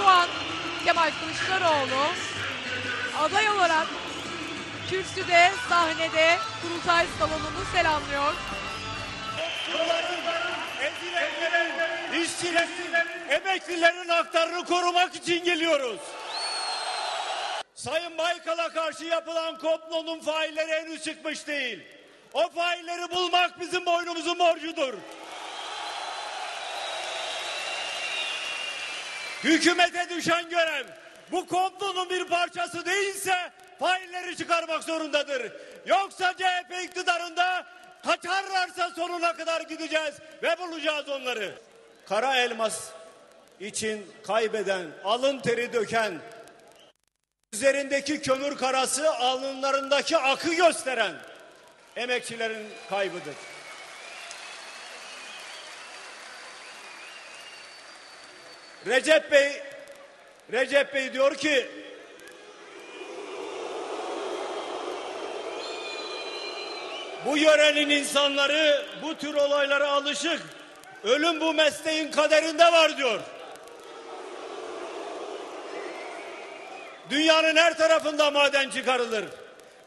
şu an Kemal Kılıçdaroğlu aday olarak kürsüde, sahnede kurultay salonunu selamlıyor. Ezilenlerin, işçilerin, emeklilerin haklarını korumak için geliyoruz. Sayın Baykal'a karşı yapılan komplonun failleri henüz çıkmış değil. O failleri bulmak bizim boynumuzun borcudur. Hükümete düşen görev bu komplonun bir parçası değilse failleri çıkarmak zorundadır. Yoksa CHP iktidarında kaçarlarsa sonuna kadar gideceğiz ve bulacağız onları. Kara elmas için kaybeden, alın teri döken, üzerindeki kömür karası alınlarındaki akı gösteren emekçilerin kaybıdır. Recep Bey Recep Bey diyor ki bu yörenin insanları bu tür olaylara alışık. Ölüm bu mesleğin kaderinde var diyor. Dünyanın her tarafında maden çıkarılır.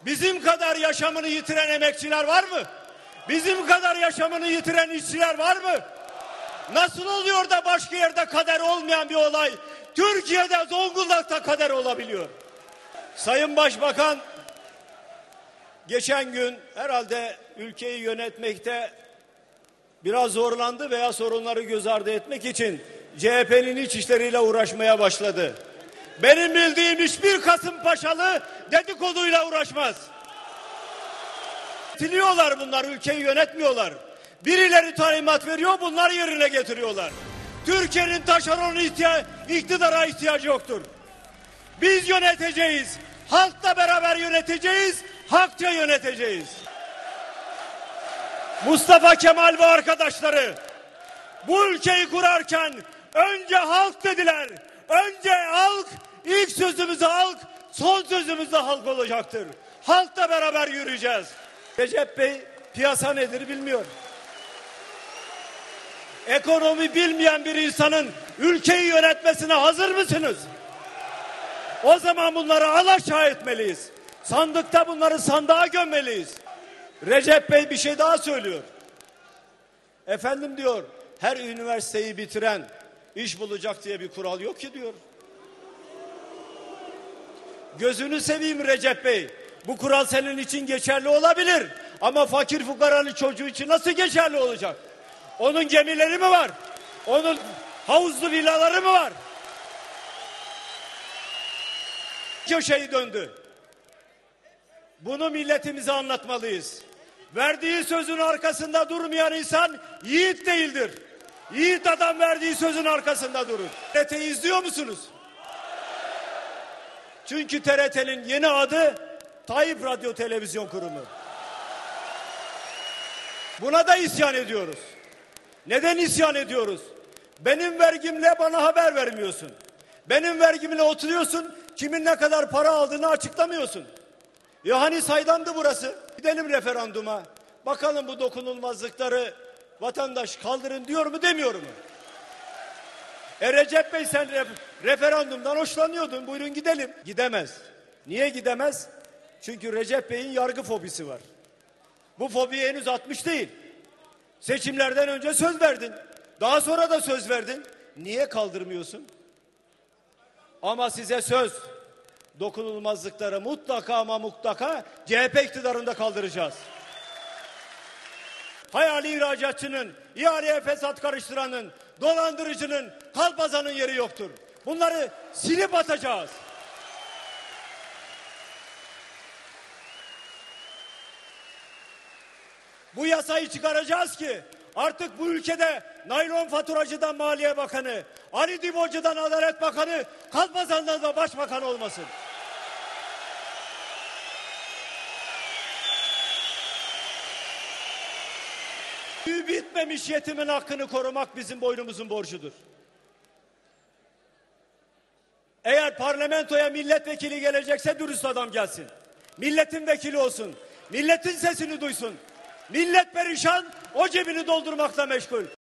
Bizim kadar yaşamını yitiren emekçiler var mı? Bizim kadar yaşamını yitiren işçiler var mı? Nasıl oluyor da başka yerde kader olmayan bir olay Türkiye'de Zonguldak'ta kader olabiliyor? Sayın Başbakan geçen gün herhalde ülkeyi yönetmekte biraz zorlandı veya sorunları göz ardı etmek için CHP'nin iç işleriyle uğraşmaya başladı. Benim bildiğim hiçbir Kasımpaşalı dedikoduyla uğraşmaz. Tiliyorlar bunlar, ülkeyi yönetmiyorlar. Birileri talimat veriyor, bunlar yerine getiriyorlar. Türkiye'nin taşeron ihtiya iktidara ihtiyacı yoktur. Biz yöneteceğiz. Halkla beraber yöneteceğiz. Hakça yöneteceğiz. Mustafa Kemal ve arkadaşları bu ülkeyi kurarken önce halk dediler. Önce halk, ilk sözümüz halk, son sözümüz de halk olacaktır. Halkla beraber yürüyeceğiz. Recep Bey piyasa nedir bilmiyor. Ekonomi bilmeyen bir insanın ülkeyi yönetmesine hazır mısınız? O zaman bunları alaşağı etmeliyiz. Sandıkta bunları sandığa gömmeliyiz. Recep Bey bir şey daha söylüyor. Efendim diyor her üniversiteyi bitiren iş bulacak diye bir kural yok ki diyor. Gözünü seveyim Recep Bey. Bu kural senin için geçerli olabilir. Ama fakir fukaranın çocuğu için nasıl geçerli olacak? Onun gemileri mi var? Onun havuzlu villaları mı var? Köşeyi döndü. Bunu milletimize anlatmalıyız. Verdiği sözün arkasında durmayan insan yiğit değildir. Yiğit adam verdiği sözün arkasında durur. TRT'yi izliyor musunuz? Çünkü TRT'nin yeni adı Tayyip Radyo Televizyon Kurumu. Buna da isyan ediyoruz. Neden isyan ediyoruz? Benim vergimle bana haber vermiyorsun. Benim vergimle oturuyorsun, kimin ne kadar para aldığını açıklamıyorsun. Ya hani saydamdı burası? Gidelim referanduma. Bakalım bu dokunulmazlıkları vatandaş kaldırın diyor mu demiyor mu? E Recep Bey sen re referandumdan hoşlanıyordun. Buyurun gidelim. Gidemez. Niye gidemez? Çünkü Recep Bey'in yargı fobisi var. Bu fobi henüz atmış değil. Seçimlerden önce söz verdin. Daha sonra da söz verdin. Niye kaldırmıyorsun? Ama size söz dokunulmazlıkları mutlaka ama mutlaka CHP iktidarında kaldıracağız. Hayali ihracatçının, ihaleye fesat karıştıranın, dolandırıcının, kalpazanın yeri yoktur. Bunları silip atacağız. Bu yasayı çıkaracağız ki artık bu ülkede naylon faturacıdan Maliye Bakanı, Ali Dibocu'dan Adalet Bakanı, Kalpazan'dan da Başbakan olmasın. Tüy bitmemiş yetimin hakkını korumak bizim boynumuzun borcudur. Eğer parlamentoya milletvekili gelecekse dürüst adam gelsin. Milletin vekili olsun. Milletin sesini duysun. Millet perişan, o cebini doldurmakla meşgul.